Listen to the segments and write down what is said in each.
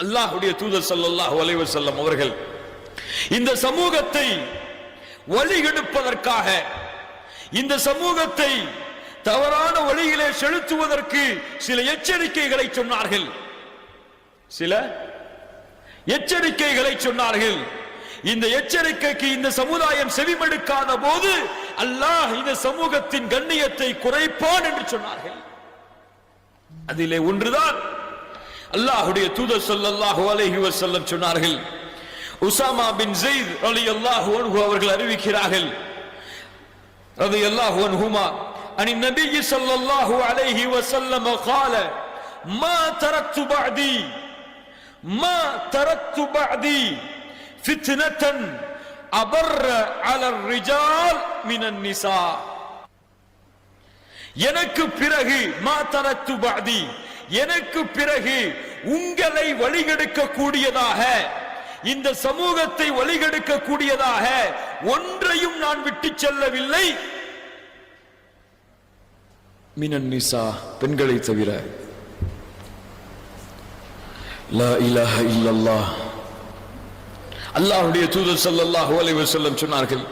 அல்லாஹுடைய தூதர் ஸல்லல்லாஹு அலைவர் செல்லம் அவர்கள் இந்த சமூகத்தை வழிகெடுப்பதற்காக இந்த சமூகத்தை தவறான வழியிலே செலுத்துவதற்கு சில எச்சரிக்கைகளை சொன்னார்கள். சில எச்சரிக்கைகளை சொன்னார்கள். இந்த எச்சரிக்கைக்கு இந்த சமுதாயம் செவிமடுக்காத போது அல்லாஹ் இந்த சமூகத்தின் கண்ணியத்தை குறைப்பான் என்று சொன்னார்கள். அதிலே ஒன்றுதான் அல்லாஹ்வுடைய தூதர் ஸல்லல்லாஹு அலைஹி வஸல்லம் சொன்னார்கள் உசாமா பின் ஸெய்த் ரலியல்லாஹு அன்ஹு அவர்கள் அறிவிக்கிறார்கள் ரலியல்லாஹு அன்ஹுமா அன் النبي صلى الله عليه وسلم قال ما تركت بعدي ما تركت بعدي فتنة أبر على الرجال من النساء எனக்கு பிறகு மா தரத்து பாதி எனக்கு பிறகு உங்களை வழிகெடுக்க கூடியதாக இந்த சமூகத்தை வழிகெடுக்க கூடியதாக ஒன்றையும் நான் விட்டு செல்லவில்லை. மினன் நிசா பெண்களை தவிர. லா இலாஹ இல்லல்லாஹ். அல்லாஹுடைய தூதர் சல்லல்லாஹு அலைஹி வஸல்லம் சொன்னார்கள்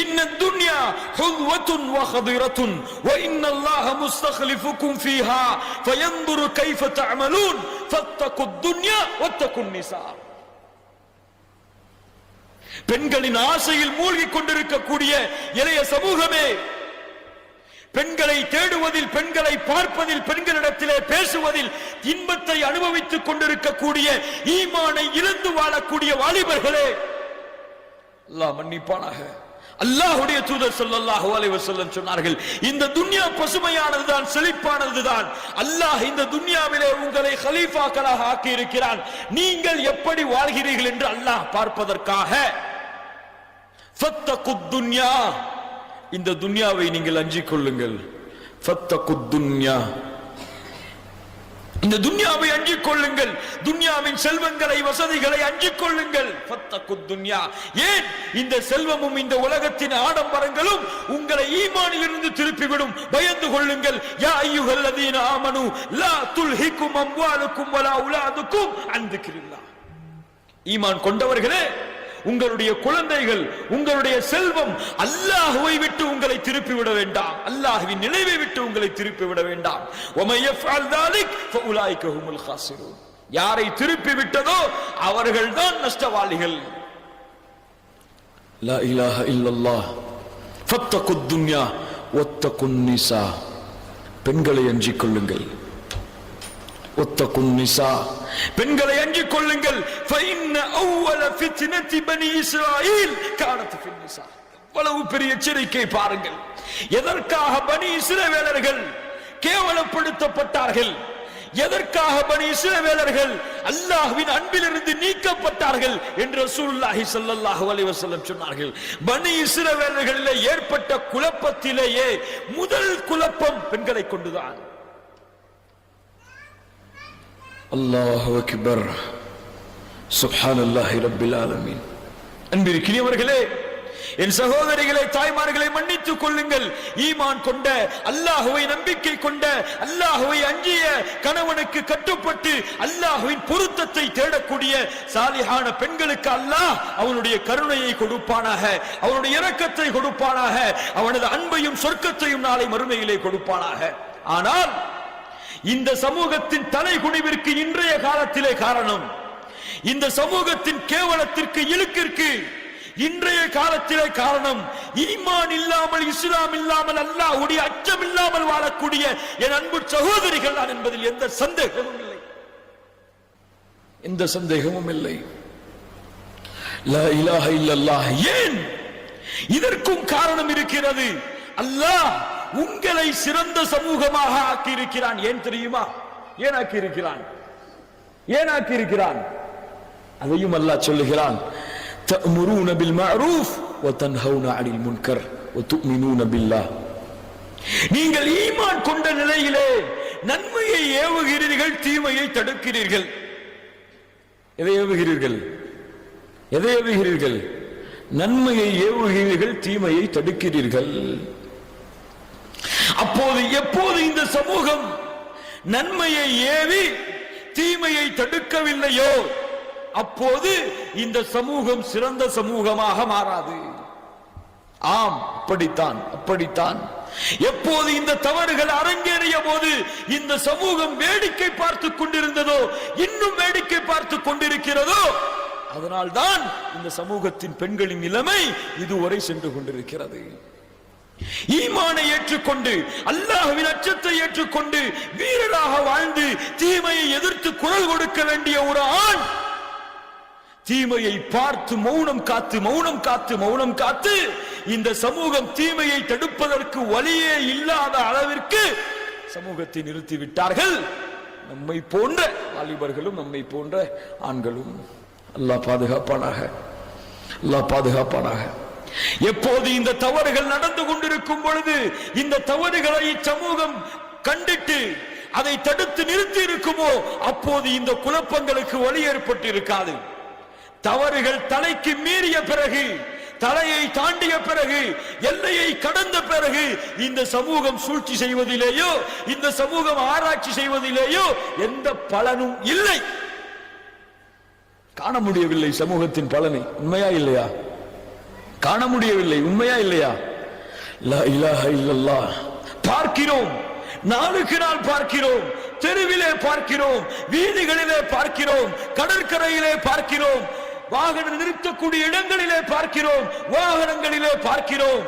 இன்ன துன்யா ஹுத்வத்துன் வ ஹதிரத்துன் வ இன்னல்லாஹ முஸ்தக்லிஃபுக்கும் ஃபீஹா ஃபயன்துரு கைஃப தஅமலூன் ஃபத்தகு துன்யா வத்தகு நிசா. பெண்களின் ஆசையில் மூழ்கிக் கொண்டிருக்கக்கூடிய இளைய சமூகமே பெண்களை தேடுவதில் பெண்களை பார்ப்பதில் பெண்களிடத்திலே பேசுவதில் இன்பத்தை அனுபவித்துக் கொண்டிருக்கக்கூடிய ஈமானை இழந்து வாழக்கூடிய வாலிபர்களே அல்லாஹ் மன்னிப்பானாக. அல்லாஹுடைய தூதர் ஸல்லல்லாஹு அலைவர் வஸல்லம் சொன்னார்கள் இந்த துன்யா பசுமையானதுதான் செழிப்பானதுதான். அல்லாஹ் இந்த துன்யாவிலே உங்களை ஹலீஃபாக்களாக ஆக்கி இருக்கிறான் நீங்கள் எப்படி வாழ்கிறீர்கள் என்று அல்லாஹ் பார்ப்பதற்காக சத்த துன்யா இந்த துன்யாவை நீங்கள் அஞ்சிக் கொள்ளுங்கள். துன்யா. இந்த துன்யாவை அஞ்சிக் கொள்ளுங்கள். துன்யாவின் செல்வங்களை வசதிகளை அஞ்சிக் கொள்ளுங்கள். துன்யா. ஏன்? இந்த செல்வமும் இந்த உலகத்தின் ஆடம்பரங்களும் உங்களை ஈமானிலிருந்து திருப்பிவிடும். பயந்து கொள்ளுங்கள். யா ஐயுஹல்லதீன ஆமனு லா துல்ஹிக்கும் அம்வாலுக்கும் வலா உலாதுக்கும். அன் ஈமான் கொண்டவர்களே உங்களுடைய குழந்தைகள் உங்களுடைய செல்வம் அல்லாஹுவை விட்டு உங்களை திருப்பி விட வேண்டாம். அல்லாஹுவின் நினைவை விட்டு உங்களை திருப்பி விட வேண்டாம் யாரை திருப்பி விட்டதோ அவர்கள் தான் நஷ்டவாளிகள். லா இலாஹ இல்லல்லாஹ் ஃபத்தகுத் துன்யா ஒத்தகுன் நிசா பெண்களை அஞ்சிக் கொள்ளுங்கள். ஒத்தக்கும் நிசா. பெண்களை அஞ்சிக் கொள்ளுங்கள். எவ்வளவு பெரிய எச்சரிக்கை பாருங்கள். எதற்காக பனி இஸ்ரவேலர்கள் கேவலப்படுத்தப்பட்டார்கள்? எதற்காக பனி இஸ்ரவேலர்கள் அல்லாஹ்வின் அன்பிலிருந்து நீக்கப்பட்டார்கள் என்று ரசூலுல்லாஹி ஸல்லல்லாஹு அலைஹி வஸல்லம் சொன்னார்கள். பனி இஸ்ரவேலர்களில் ஏற்பட்ட குழப்பத்திலேயே முதல் குழப்பம் பெண்களை கொண்டுதான். அல்லாஹ் அக்பர் சுப்ஹானல்லாஹி ரப்பில் ஆலமீன் அன்பிற்கினியவர்களே என் சகோதரிகளை தாய்மார்களை மன்னித்துக் கொள்ளுங்கள். ஈமான் கொண்ட அல்லாஹுவை நம்பிக்கை கொண்ட அல்லாஹுவை அஞ்சிய கணவனுக்கு கட்டுப்பட்டு அல்லாஹுவின் பொருத்தத்தை தேடக்கூடிய சாலிஹான பெண்களுக்கு அல்லாஹ் அவனுடைய கருணையை கொடுப்பானாக அவனுடைய இரக்கத்தை கொடுப்பானாக அவனது அன்பையும் சொர்க்கத்தையும் நாளை மறுமையிலே கொடுப்பானாக. ஆனால் இந்த சமூகத்தின் தலைகுனிவிற்கு இன்றைய காலத்திலே காரணம். இந்த சமூகத்தின் கேவலத்திற்கு இழுக்கிற்கு இன்றைய காலத்திலே காரணம். ஈமான் இல்லாமல் இஸ்லாம் இல்லாமல் அல்லாஹ்வுடைய அச்சம் இல்லாமல் வாழக்கூடிய என் அன்பு சகோதரிகள் தான் என்பதில் எந்த சந்தேகமும் இல்லை. எந்த சந்தேகமும் இல்லை. லா ஏன் இதற்கும் காரணம் இருக்கிறது? அல்லாஹ் உங்களை சிறந்த சமூகமாக ஆக்கி இருக்கிறான் ஏன் தெரியுமா ஏன் ஆக்கி இருக்கிறான் ஏன் ஆக்கி இருக்கிறான் அதையும் அல்லாஹ் சொல்லுகிறான் تأمرون بالمعروف وتنهون عن المنكر وتؤمنون بالله நீங்கள் ஈமான் கொண்ட நிலையிலே நன்மையை ஏவுகிறீர்கள் தீமையை தடுக்கிறீர்கள் எதை ஏவுகிறீர்கள் எதை ஏவுகிறீர்கள் நன்மையை ஏவுகிறீர்கள் தீமையை தடுக்கிறீர்கள் அப்போது எப்போது இந்த சமூகம் நன்மையை ஏவி தீமையை தடுக்கவில்லையோ அப்போது இந்த சமூகம் சிறந்த சமூகமாக மாறாது. ஆம் அப்படித்தான் அப்படித்தான். எப்போது இந்த தவறுகள் அரங்கேறிய போது இந்த சமூகம் வேடிக்கை பார்த்து கொண்டிருந்ததோ இன்னும் வேடிக்கை பார்த்து கொண்டிருக்கிறதோ அதனால்தான் இந்த சமூகத்தின் பெண்களின் நிலைமை இதுவரை சென்று கொண்டிருக்கிறது. ஈமானை ஏற்றுக்கொண்டு அல்லாஹுவின் அச்சத்தை ஏற்றுக்கொண்டு வீரராக வாழ்ந்து தீமையை எதிர்த்து குரல் கொடுக்க வேண்டிய ஒரு ஆண் தீமையை பார்த்து மௌனம் காத்து மௌனம் காத்து மௌனம் காத்து இந்த சமூகம் தீமையை தடுப்பதற்கு வழியே இல்லாத அளவிற்கு சமூகத்தை நிறுத்திவிட்டார்கள் நம்மை போன்ற வாலிபர்களும் நம்மை போன்ற ஆண்களும். அல்லாஹ் பாதுகாப்பானாக. அல்லாஹ் பாதுகாப்பானாக. எப்போது இந்த தவறுகள் நடந்து கொண்டிருக்கும் பொழுது இந்த தவறுகளை இச்சமூகம் கண்டிட்டு அதை தடுத்து நிறுத்தி இருக்குமோ அப்போது இந்த குழப்பங்களுக்கு வழி ஏற்பட்டு இருக்காது தவறுகள் தலைக்கு மீறிய பிறகு தலையை தாண்டிய பிறகு எல்லையை கடந்த பிறகு இந்த சமூகம் சூழ்ச்சி செய்வதிலேயோ இந்த சமூகம் ஆராய்ச்சி செய்வதிலேயோ எந்த பலனும் இல்லை. காண முடியவில்லை சமூகத்தின் பலனை. உண்மையா இல்லையா? காண முடியவில்லை. உண்மையா இல்லையா? லா பார்க்கிறோம். நாளுக்கு நாள் பார்க்கிறோம். தெருவிலே பார்க்கிறோம். வீதிகளிலே பார்க்கிறோம். கடற்கரையிலே பார்க்கிறோம். வாகனம் நிறுத்தக்கூடிய இடங்களிலே பார்க்கிறோம். வாகனங்களிலே பார்க்கிறோம்.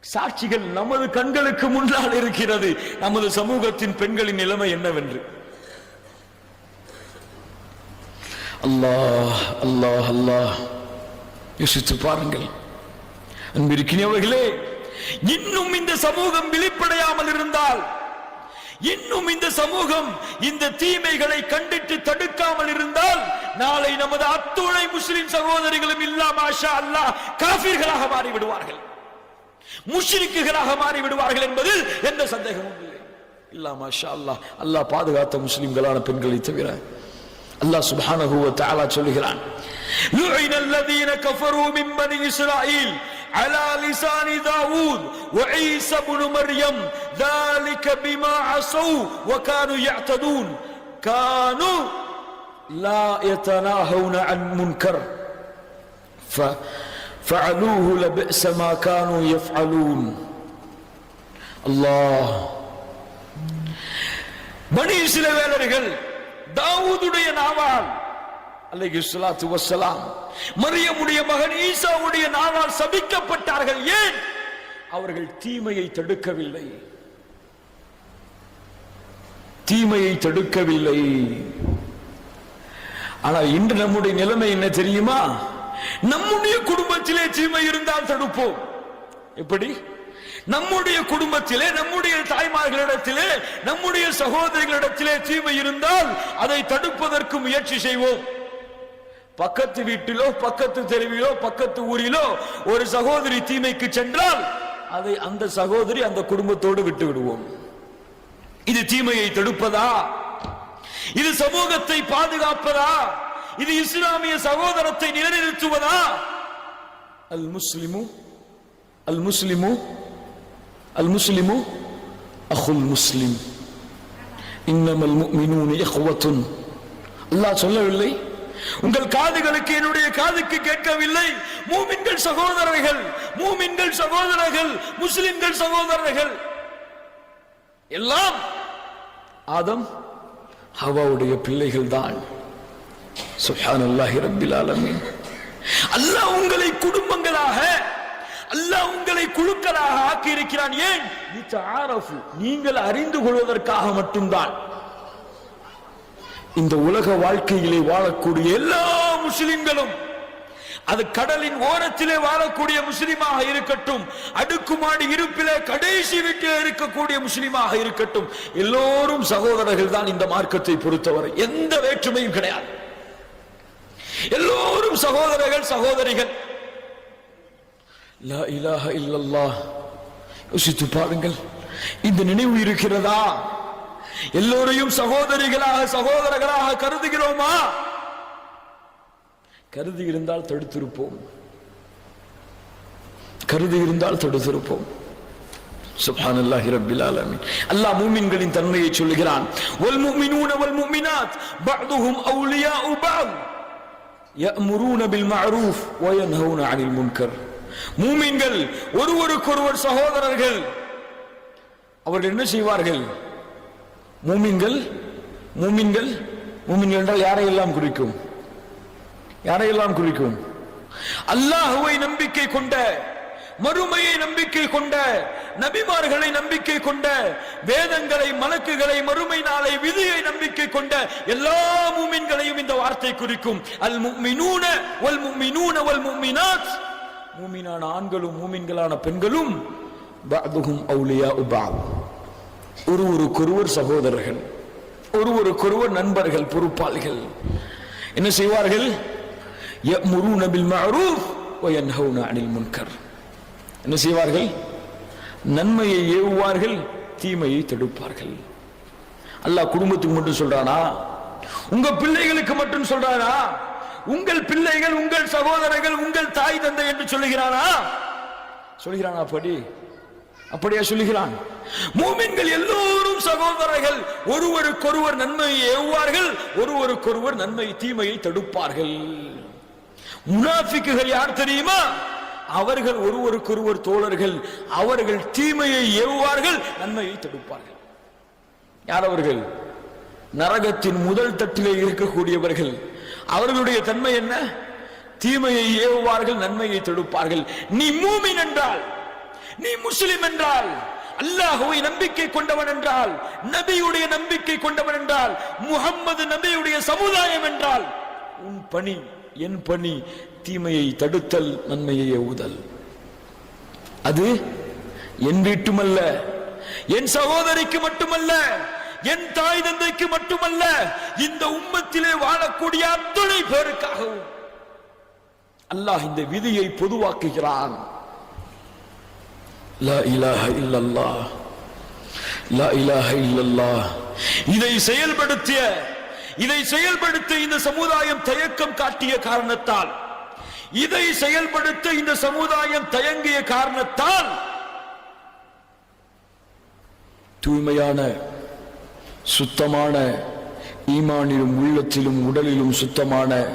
சாட்சிகள் நமது கண்களுக்கு முன்னால் இருக்கிறது. நமது சமூகத்தின் பெண்களின் நிலைமை என்னவென்று. அல்லாஹ் அல்லாஹ் அல்லாஹ். யோசித்து பாருங்கள். அன்பிருக்கிறவர்களே இன்னும் இந்த சமூகம் விழிப்படையாமல் இருந்தால் இன்னும் இந்த சமூகம் இந்த தீமைகளை கண்டிட்டு தடுக்காமல் இருந்தால் நாளை நமது அத்துணை முஸ்லிம் சகோதரிகளும் இல்லாம ஆஷா அல்லாஹ் காஃபிர்களாக மாறிவிடுவார்கள். முஷ்ரிக்குகளாக மாறிவிடுவார்கள் என்பதில் எந்த சந்தேகமும் இல்லை. இல்லாம மாஷா அல்லாஹ் அல்லாஹ் பாதுகாத்த முஸ்லிம்களான பெண்களை தவிர அல்லாஹ் சுப்ஹானஹு வ தஆலா சொல்கிறான் لعن الذين كفروا من بني إسرائيل على لسان داود وعيسى بن مريم ذلك بما عصوا وكانوا يعتدون كانوا لا يتناهون عن منكر ففعلوه لبئس ما كانوا يفعلون الله பனி இஸ்ரவேலர்கள் தாவூதுடைய நாவால் அலைஹி ஸலாத்து வஸ்ஸலாம் மரியமுடைய மகன் ஈசாவுடைய நாவால் சபிக்கப்பட்டார்கள். ஏன்? அவர்கள் தீமையை தடுக்கவில்லை. தீமையை தடுக்கவில்லை. ஆனால் இன்று நம்முடைய நிலைமை என்ன தெரியுமா? நம்முடைய குடும்பத்திலே தீமை இருந்தால் தடுப்போம். எப்படி? நம்முடைய குடும்பத்திலே நம்முடைய தாய்மார்களிடத்திலே நம்முடைய சகோதரிகளிடத்திலே தீமை இருந்தால் அதை தடுப்பதற்கு முயற்சி செய்வோம். பக்கத்து வீட்டிலோ பக்கத்து தெருவிலோ பக்கத்து ஊரிலோ ஒரு சகோதரி தீமைக்கு சென்றால் அதை அந்த சகோதரி அந்த குடும்பத்தோடு விட்டு விடுவோம் இது தீமையை தடுப்பதா? இது சமூகத்தை பாதுகாப்பதா? இது இஸ்லாமிய சகோதரத்தை நிலைநிறுத்துவதா? அல் முஸ்லிமு அல் முஸ்லிமு அல் முஸ்லிமு அஹுல் முஸ்லிம் இன்னமல் முஃமினூன இஹ்வத்துன் அல்லாஹ் சொல்லவில்லை. உங்கள் காதுகளுக்கு என்னுடைய காதுக்கு கேட்கவில்லை. மூமின்கள் சகோதரர்கள் மூமின்கள் சகோதரர்கள் முஸ்லிம்கள் சகோதரர்கள். எல்லாம் ஆதம் ஹவாவுடைய பிள்ளைகள் தான் சுஹான் அல்லாஹி ரபில் அல்லாஹ் உங்களை குடும்பங்களாக அல்லாஹ் உங்களை குழுக்களாக ஆக்கி இருக்கிறான் ஏன் நீங்கள் அறிந்து கொள்வதற்காக மட்டும்தான். இந்த உலக வாழ்க்கையிலே வாழக்கூடிய எல்லா முஸ்லிம்களும் அது கடலின் ஓரத்திலே வாழக்கூடிய முஸ்லிமாக இருக்கட்டும் அடுக்குமாடி இருப்பிலே கடைசி வீட்டிலே இருக்கக்கூடிய முஸ்லிமாக இருக்கட்டும் எல்லோரும் சகோதரர்கள் தான் இந்த மார்க்கத்தை பொறுத்தவரை. எந்த வேற்றுமையும் கிடையாது. எல்லோரும் சகோதரர்கள் சகோதரிகள் லா இலாஹ இல்லல்லாஹ் யோசித்து பாருங்கள் இந்த நினைவு இருக்கிறதா எல்லோரையும் சகோதரிகளாக சகோதரர்களாக கருதுகிறோமா கருதி இருந்தால் தடுத்திருப்போம் கருதி இருந்தால் தடுத்திருப்போம் சுப்ஹானல்லாஹி ரப்பில் ஆலமீன் அல்லாஹ் மூமின்களின் தன்மையை சொல்லுகிறான் வல் முஃமினூன வல் முஃமினாத் பஅதுஹும் அவுலியாஉ பஅத் يأمرون بالمعروف وينهون عن المنكر மூமின்கள் ஒருவருக்கொருவர் சகோதரர்கள். அவர்கள் என்ன செய்வார்கள்? மூமின்கள் மூமின்கள் மூமின்கள் என்றால் யாரையெல்லாம் குறிக்கும்? யாரையெல்லாம் குறிக்கும்? அல்லாஹுவை நம்பிக்கை கொண்ட மறுமையை நம்பிக்கை கொண்ட நபிமார்களை நம்பிக்கை கொண்ட வேதங்களை மலக்குகளை மறுமை நாளை விதியை நம்பிக்கை கொண்ட எல்லா மூமின்களையும் இந்த வார்த்தை குறிக்கும். அல் முக்மினூன வல் முக்மினூன வல் முக்மினாத் மூமினான ஆண்களும் மூமின்களான பெண்களும் அவுலியா உபா ஒரு ஒருவருக்கொருவர் சகோதரர்கள் ஒரு ஒருவருக்கொருவர் நண்பர்கள் பொறுப்பாளிகள். என்ன செய்வார்கள்? எ முரு நபில் மரூப் அனில் முன்கர். என்ன செய்வார்கள்? நன்மையை ஏவுவார்கள் தீமையை தடுப்பார்கள். அல்லாஹ் குடும்பத்துக்கு மட்டும் சொல்றானா? உங்க பிள்ளைகளுக்கு மட்டும் சொல்றானா? உங்கள் பிள்ளைகள் உங்கள் சகோதரர்கள் உங்கள் தாய் தந்தை என்று சொல்லுகிறானா? சொல்கிறானா அப்படி? அப்படியா சொல்லுகிறான். மூமின்கள் எல்லோரும் சகோதரர்கள் ஒருவருக்கொருவர் நன்மையை ஏவுவார்கள் ஒருவருக்கொருவர் நன்மை தீமையை தடுப்பார்கள். முனாஃபிக்குகள் யார் தெரியுமா? அவர்கள் ஒருவருக்கொருவர் தோழர்கள் அவர்கள் தீமையை ஏவுவார்கள் நன்மையை தடுப்பார்கள். யார் அவர்கள்? நரகத்தின் முதல் தட்டிலே இருக்கக்கூடியவர்கள். அவர்களுடைய தன்மை என்ன? தீமையை ஏவுவார்கள் நன்மையை தடுப்பார்கள். நீ மூமின் என்றால் நீ முஸ்லிம் என்றால் அல்லாஹுவை நம்பிக்கை கொண்டவன் என்றால் நபியுடைய நம்பிக்கை கொண்டவன் என்றால் முகம்மது நபியுடைய சமுதாயம் என்றால் உன் பணி என் பணி தீமையை தடுத்தல் நன்மையை ஏவுதல். அது என் வீட்டுமல்ல என் சகோதரிக்கு மட்டுமல்ல என் தாய் தந்தைக்கு மட்டுமல்ல இந்த உம்மத்திலே வாழக்கூடிய அத்துணை பேருக்காகவும் அல்லாஹ் இந்த விதியை பொதுவாக்குகிறான். லா இதை செயல்படுத்திய இதை செயல்படுத்த இந்த சமுதாயம் தயக்கம் காட்டிய காரணத்தால் இதை செயல்படுத்த இந்த சமுதாயம் தயங்கிய காரணத்தால் தூய்மையான சுத்தமான ஈமானிலும் உள்ளத்திலும் உடலிலும் சுத்தமான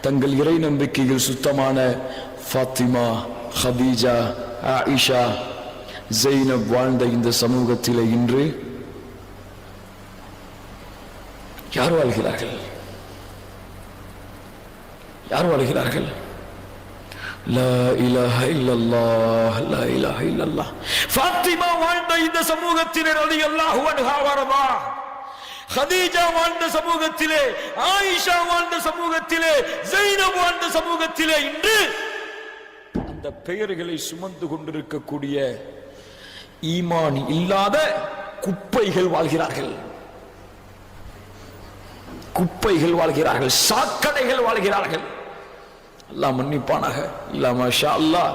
தங்கள் இறை நம்பிக்கையில் சுத்தமான ஃபாத்திமா ஹதீஜா ஆயிஷா ஜெயினப் வாழ்ந்த இந்த சமூகத்திலே இன்று யார் வாழ்கிறார்கள்? யார் வாழ்கிறார்கள்? வாழ்ந்த இந்த சமூகத்தினர் அது அன்ஹா ஹதீஜா வாழ்ந்த சமூகத்திலே ஆயிஷா வாழ்ந்த சமூகத்திலே ஜெயினப் வாழ்ந்த சமூகத்திலே இன்று அந்த பெயர்களை சுமந்து கொண்டிருக்கக்கூடிய ஈமான் இல்லாத குப்பைகள் வாழ்கிறார்கள் குப்பைகள் வாழ்கிறார்கள் சாக்கடைகள் வாழ்கிறார்கள் எல்லாம் மன்னிப்பானாக இல்லாம ஷா அல்லாஹ்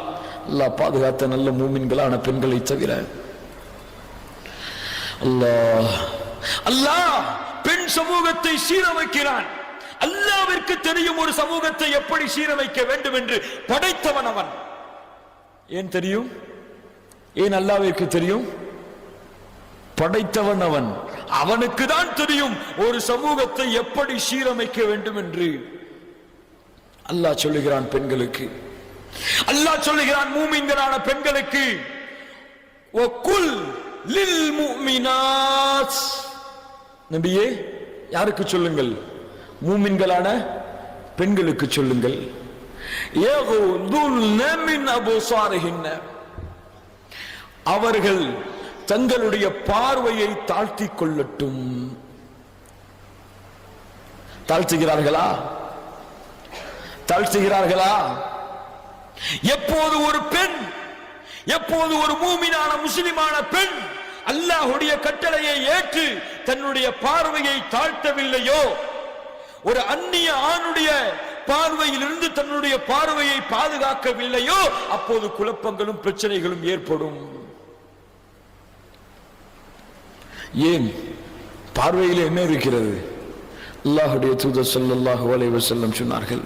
அல்லாஹ் பாதுகாத்த நல்ல மூமின்களான பெண்களை தவிர அல்லாஹ் அல்லாஹ் பெண் சமூகத்தை சீரமைக்கிறான். அல்லாவிற்கு தெரியும் ஒரு சமூகத்தை எப்படி சீரமைக்க வேண்டும் என்று படைத்தவன் அவன். ஏன் தெரியும்? ஏன் அல்லாவிற்கு தெரியும்? படைத்தவன் அவன். அவனுக்கு தான் தெரியும் ஒரு சமூகத்தை எப்படி சீரமைக்க வேண்டும் என்று. அல்லாஹ் சொல்லுகிறான் பெண்களுக்கு. அல்லாஹ் சொல்லுகிறான் மூமிங்கரான பெண்களுக்கு ஒக்குல் லில் முஃமினாத் நபியே யாருக்கு சொல்லுங்கள்? மூமின்களான பெண்களுக்கு சொல்லுங்கள். யகுதுல்ன மின் அபுசாரிஹின்ன அவர்கள் தங்களுடைய பார்வையை தாழ்த்திக் கொள்ளட்டும். தாழ்த்துகிறார்களா? தாழ்த்துகிறார்களா? எப்போது ஒரு பெண் எப்போது ஒரு மூமினான முஸ்லிமான பெண் அல்லாஹுடைய கட்டளையை ஏற்று தன்னுடைய பார்வையை தாழ்த்தவில்லையோ? ஒரு அந்நிய ஆணுடைய பார்வையிலிருந்து தன்னுடைய பார்வையை பாதுகாக்கவில்லையோ? அப்போது குழப்பங்களும் பிரச்சனைகளும் ஏற்படும். ஏன்? பார்வையில் என்ன இருக்கிறது? அல்லாஹுடைய தூதர் சொல்லல்லாஹு வலைவர் செல்லம் சொன்னார்கள்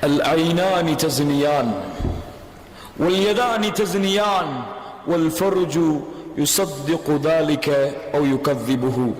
அல் ஐனா நிதசினியான் ஒல் எதா நிதசினியான் والفرج يصدق ذلك أو يكذبه.